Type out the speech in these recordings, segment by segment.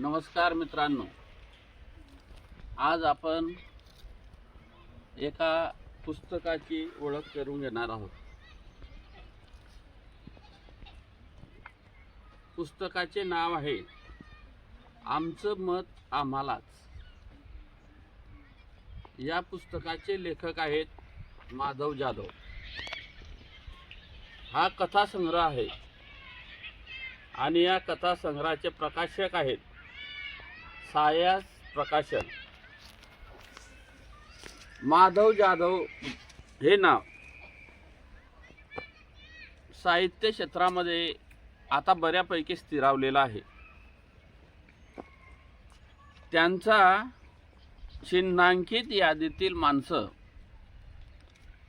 नमस्कार मित्रांनो. आज आपण एका पुस्तकाची ओळख करून घेणार आहोत. पुस्तकाचे नाव आहे आमचं मत आम्हालाच. या पुस्तकाचे लेखक आहेत माधव जाधव. हा कथासंग्रह आहे आणि या कथासंग्रहाचे प्रकाशक आहेत सायास प्रकाशन. माधव जाधव हे नाव. साहित्य क्षेत्रामध्ये आता बऱ्यापैकी स्थिरावलेलं आहे. त्यांचा चिन्हांकित यादीतील माणसं.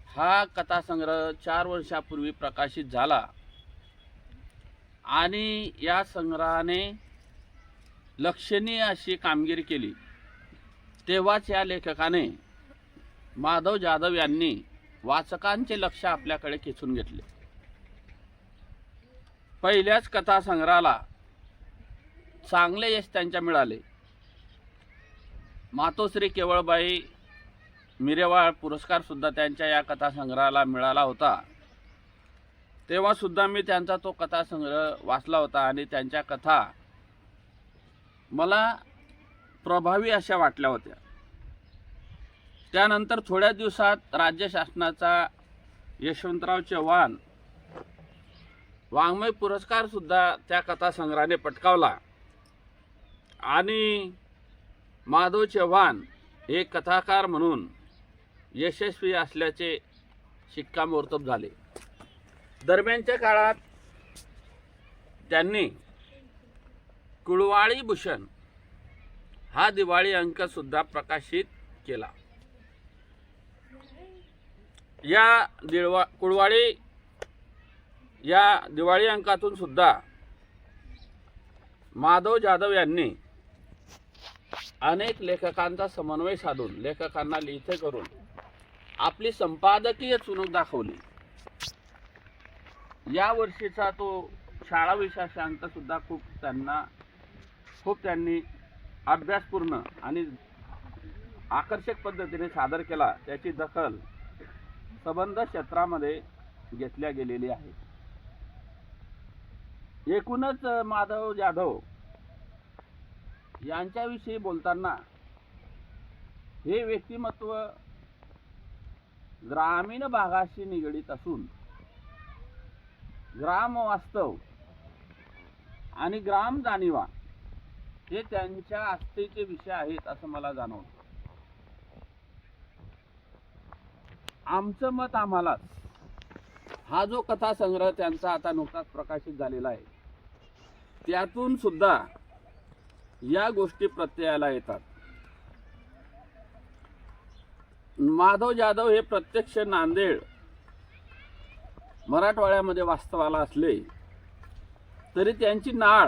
हा कथासंग्रह चार वर्षापूर्वी प्रकाशित झाला. आणि या संग्रहाने लक्षणीय अशी कामगिरी केली. तेव्हाच या लेखकाने माधव जाधव यांनी वाचकांचे लक्ष आपल्याकडे खेचून घेतले. पहिल्याच कथासंग्रहाला चांगले यश त्यांच्या मिळाले. मातोश्री केवळबाई मिरेवाळ पुरस्कारसुद्धा त्यांच्या या कथासंग्रहाला मिळाला होता. तेव्हासुद्धा मी त्यांचा तो कथासंग्रह वाचला होता आणि त्यांच्या कथा मला प्रभावी अशा वाटल्या होत्या. त्यानंतर थोड्या दिवसात राज्य शासनाचा यशवंतराव चव्हाण वाङ्मय पुरस्कारसुद्धा त्या कथासंग्रहाने पटकावला. आणि माधव चव्हाण हे कथाकार म्हणून यशस्वी असल्याचे शिक्कामोर्तब झाले. दरम्यानच्या काळात त्यांनी कुळवाळी भूषण हा दिवाळी अंक सुद्धा प्रकाशित केला. या दिळवा कुळवाळी या दिवाळी अंकातून सुद्धा माधव जाधव यांनी अनेक लेखकांचा समन्वय साधून लेखकांना लिहिते करून आपली संपादकीय चुनूक दाखवली. या वर्षीचा तो शाळा विशाशांत सुद्धा खूप त्यांना खूप त्यांनी अभ्यासपूर्ण आणि आकर्षक पद्धतीने सादर केला त्याची दखल संबंध क्षेत्रामध्ये घेतल्या गेलेली आहे. एकूणच माधव जाधव यांच्याविषयी बोलताना हे व्यक्तिमत्व ग्रामीण भागाशी निगडीत असून ग्राम वास्तव आणि ग्राम जाणीवा हे त्यांच्या आस्थेचे विषय आहेत असं मला जाणवतं. आमचं मत आम्हालाच. हा जो कथासंग्रह त्यांचा आता नुकताच प्रकाशित झालेला आहे त्यातून सुद्धा या गोष्टी प्रत्ययाला येतात. माधव जाधव हे प्रत्यक्ष नांदेड मराठवाड्यामध्ये वास्तवाला असले तरी त्यांची नाळ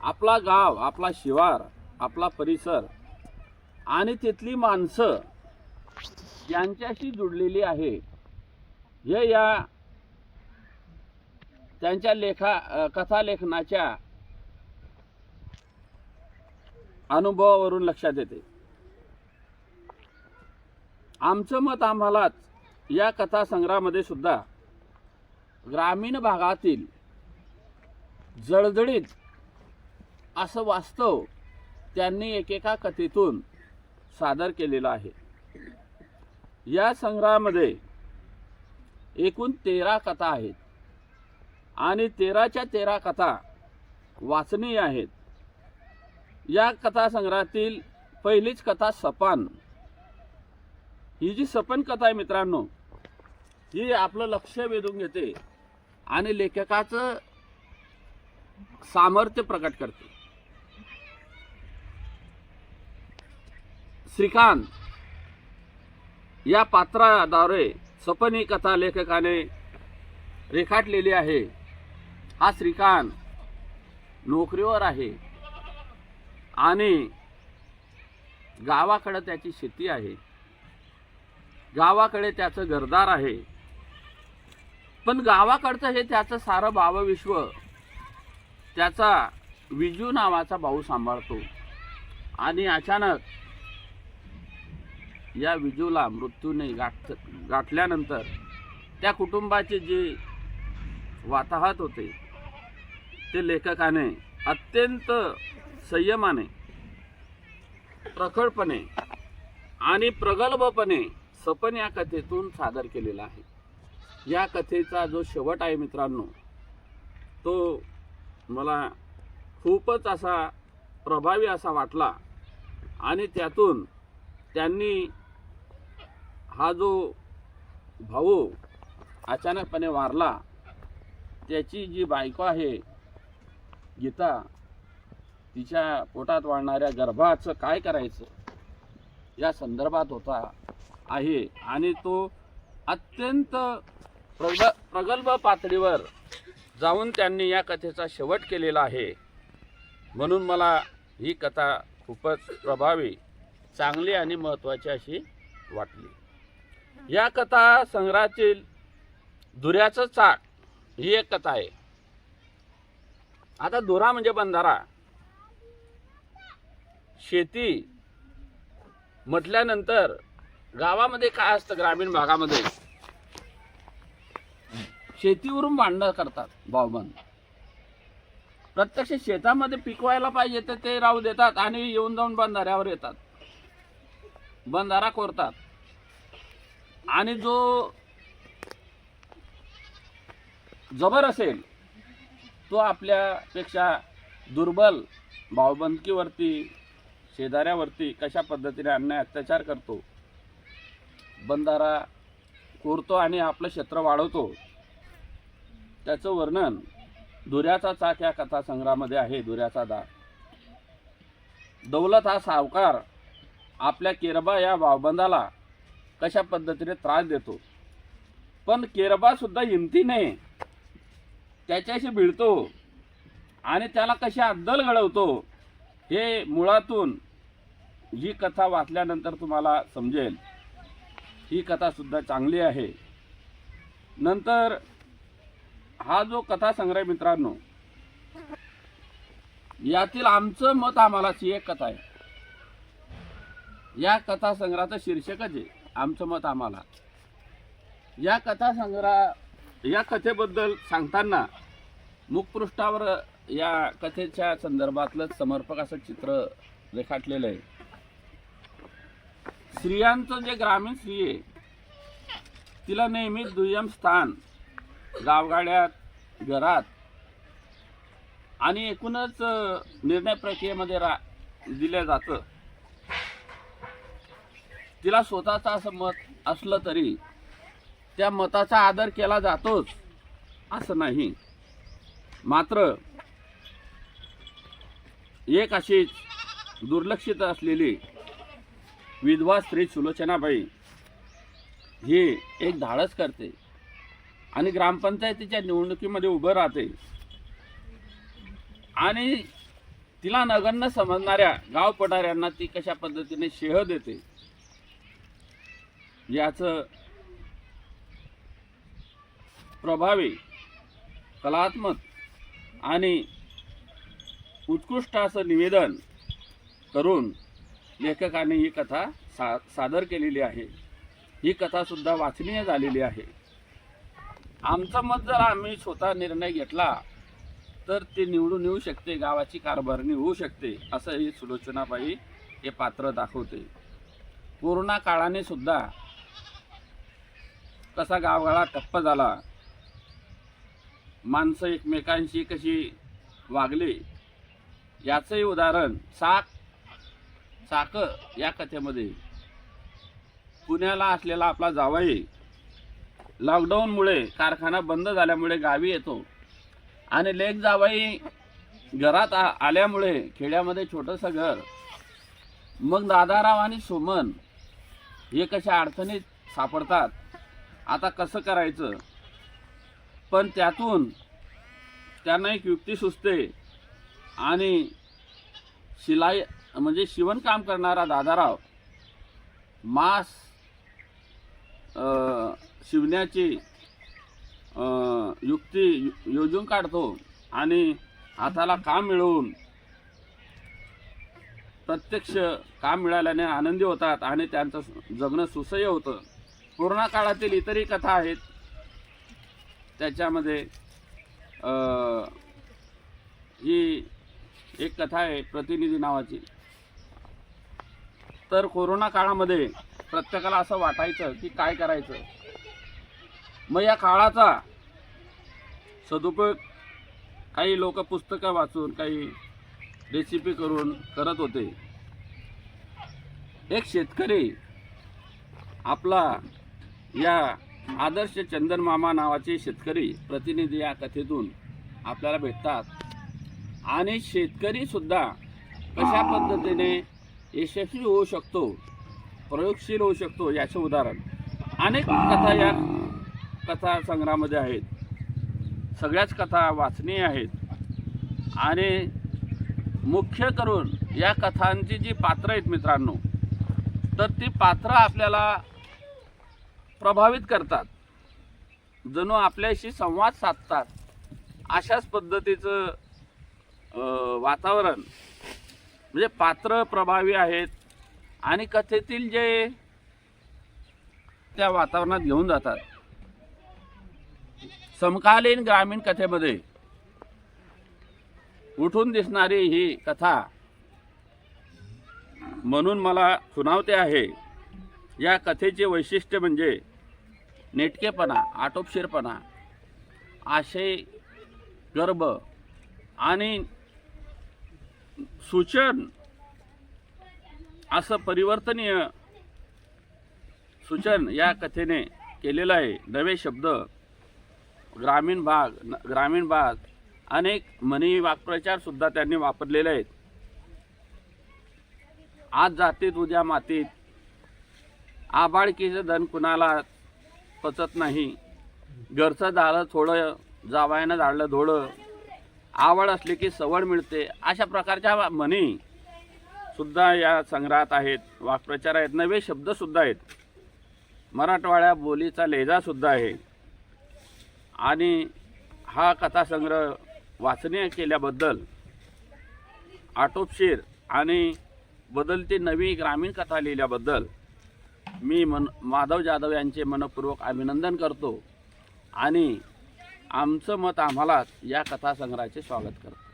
आपला गाव आपला शिवार आपला परिसर आणि तिथली माणसं यांच्याशी जुडलेली आहे. हे या त्यांच्या लेखा कथालेखनाच्या अनुभवावरून लक्षात येते. आमचं मत आम्हालाच या कथासंग्रहामध्ये सुद्धा ग्रामीण भागातील जळजळीत असं वास्तव त्यांनी एकेका कथेतून सादर केलेलं आहे. या संग्रहामध्ये एकूण तेरा कथा आहेत आणि तेराच्या तेरा कथा वाचनीय आहेत. या कथासंग्रहातील पहिलीच कथा सपान. ही जी सपन कथा आहे मित्रांनो ही आपलं लक्ष वेधून घेते आणि लेखकाचं सामर्थ्य प्रकट करते. श्रीकांत या पात्राद्वारे सपनी कथा लेखकाने रेखाटलेली आहे. हा श्रीकांत नोकरीवर आहे आणि गावाकडं त्याची शेती आहे. गावाकडे त्याचं घरदार आहे. पण गावाकडचं हे त्याचं सारं भावविश्व त्याचा विजू नावाचा भाऊ सांभाळतो. आणि अचानक या विजूला मृत्यूने गाठ गाठल्यानंतर त्या कुटुंबाचे जे वाताहत होते ते लेखकाने अत्यंत संयमाने प्रखळपणे आणि प्रगल्भपणे सपन या कथेतून सादर केलेला आहे. या कथेचा जो शेवट आहे मित्रांनो तो मला खूपच असा प्रभावी असा वाटला आणि त्यातून त्यांनी हा जो भाऊ अचानकपणे वारला त्याची जी बायको आहे गीता तिच्या पोटात वाढणाऱ्या गर्भाचं काय करायचं? या संदर्भात होता आहे आणि तो अत्यंत प्रग प्रगल्भ पातळीवर जाऊन त्यांनी या कथेचा शेवट केलेला आहे. म्हणून मला ही कथा खूपच प्रभावी चांगली आणि महत्त्वाची अशी वाटली. या कथा संग्रहातील दुऱ्याचं चाक ही एक कथा आहे. आता दुरा म्हणजे बंधारा. शेती म्हटल्यानंतर गावामध्ये काय असतं? ग्रामीण भागामध्ये. शेतीवरून भांडणं करतात भावबंद प्रत्यक्ष शेतामध्ये पिकवायला पाहिजे तर ते राहू देतात आणि येऊन जाऊन बंधाऱ्यावर येतात. बंधारा कोरतात. आणि जो जबर असेल तो आपल्यापेक्षा दुर्बल भावबंदकीवरती शेजाऱ्यावरती कशा पद्धतीने अन्याय अत्याचार करतो बंधारा कोरतो आणि आपलं क्षेत्र वाढवतो त्याचं वर्णन धुऱ्याचा चाक या कथासंग्रहामध्ये आहे दुऱ्याचा दा दौलत हा सावकार आपल्या केरबा या भावबंदाला कशा पद्धतीने त्रास देतो. पण केरबा सुद्धा हिमतीने त्याच्याशी भिडतो आणि त्याला कशी अद्दल घडवतो हे मुळातून ही कथा वाचल्यानंतर तुम्हाला समजेल. ही कथा सुद्धा चांगली आहे. नंतर हा जो कथा संग्रह मित्रांनो यातील आमचं मत आम्हाला ही एक कथा आहे. या कथा संग्रहाचं शीर्षकच आहे. आमचं मत आम्हाला. या कथा संग्रह या कथेबद्दल सांगताना मुखपृष्ठावर या कथेच्या संदर्भातलं समर्पक असं चित्र रेखाटलेलं आहे. स्त्रियांचं जे ग्रामीण स्त्री आहे तिला नेहमीच दुय्यम स्थान गावगाड्यात घरात आणि एकूणच निर्णय प्रक्रियेमध्ये रा दिलं जातं. तिला स्वतःचं असं मत असलं तरी त्या मताचा आदर केला जातोच असं नाही. मात्र एक अशीच दुर्लक्षित असलेली विधवा स्त्री सुलोचनाबाई ही एक धाडस करते आणि ग्रामपंचायतीच्या निवडणुकीमध्ये उभं राहते. आणि तिला नगण्य समजणाऱ्या गाव पडाऱ्यांना ती कशा पद्धतीने शेह देते? याचं प्रभावी कलात्मक आणि उत्कृष्ट असं निवेदन करून लेखकाने ही कथा सा सादर केलेली आहे. ही कथासुद्धा वाचनीय झालेली आहे. आमचं मत जर आम्ही स्वतः निर्णय घेतला तर ते निवडून येऊ शकते गावाची कारभारणी होऊ शकते असं ही सुलोचनाबाई हे पात्र दाखवते. कोरोना काळाने सुद्धा तसा गावगाळा ठप्प झाला. माणसं एकमेकांशी कशी वागली? याचंही उदाहरण साक साक या कथेमध्ये. पुण्याला असलेला आपला जावाई लॉकडाऊनमुळे कारखाना बंद झाल्यामुळे गावी येतो. आणि लेख जावाई घरात आ आल्यामुळे खेड्यामध्ये छोटंसं घर. मग दादाराव आणि सुमन हे कशा अडचणीत सापडतात? आता कसं करायचं? पण त्यातून त्यांना एक युक्ती सुचते आणि शिलाई म्हणजे शिवणकाम करणारा दादाराव मास शिवण्याची युक्ती योजून काढतो आणि हाताला काम मिळवून प्रत्यक्ष काम मिळाल्याने आनंदी होतात आणि त्यांचं जगणं सुसह्य होतं. कोरोना काळातील इतरही कथा आहेत. त्याच्यामध्ये ही एक कथा आहे प्रतिनिधी नावाची. तर कोरोना काळामध्ये प्रत्येकाला असं वाटायचं की काय करायचं? मग या काळाचा सदुपयोग काही लोक पुस्तकं वाचून काही रेसिपी करून करत होते. एक शेतकरी आपला या आदर्श चंदन मामा नावाचे शेतकरी प्रतिनिधी या कथेतून आपल्याला भेटतात. आणि शेतकरी सुद्धा कशा पद्धतीने यशस्वी होऊ शकतो प्रयोगशील होऊ शकतो याचे उदाहरण. अनेक कथा या कथा संग्रहामध्ये आहेत. सगळ्याच कथा वाचनीय आहेत. आणि मुख्य करून या कथांची जी पात्रं आहेत मित्रांनो तर ती पात्रं आपल्याला प्रभावित करतात. जणू आपल्याशी संवाद साधतात. अशाच पद्धतीचं वातावरण म्हणजे पात्र प्रभावी आहेत आणि कथेतील जे त्या वातावरणात घेऊन जातात. समकालीन ग्रामीण कथेमध्ये उठून दिसणारी ही कथा म्हणून मला सुनावते आहे. या कथेचे वैशिष्ट्य म्हणजे नेटकेपणा आटोपशीरपणा आशय गर्भ आणि सूचन असं परिवर्तनीय सूचन या कथेने केलेलं आहे. नवे शब्द ग्रामीण भाग न- ग्रामीण भाग अनेक म्हणी वाक्प्रचारसुद्धा त्यांनी वापरलेले आहेत. आज जातीत उद्या मातीत. आबाळकीचं धन कुणाला पचत नाही. घरचं झालं थोडं जावायनं झाडलं धोडं आवड असली की सवड मिळते. अशा प्रकारच्या म्हणी सुद्धा या संग्रहात आहेत. वाक्प्रचार आहेत. नवे शब्दसुद्धा आहेत. मराठवाड्या बोलीचा लेजासुद्धा आहे. आणि हा कथासंग्रह वाचनीय केल्याबद्दल आटोपशीर आणि बदलती नवी ग्रामीण कथा लिहिल्याबद्दल मी मन माधव जाधव यांचे मनपूर्वक अभिनंदन करतो आणि आमचं मत आम्हाला या कथासंग्रहाचे स्वागत करतो.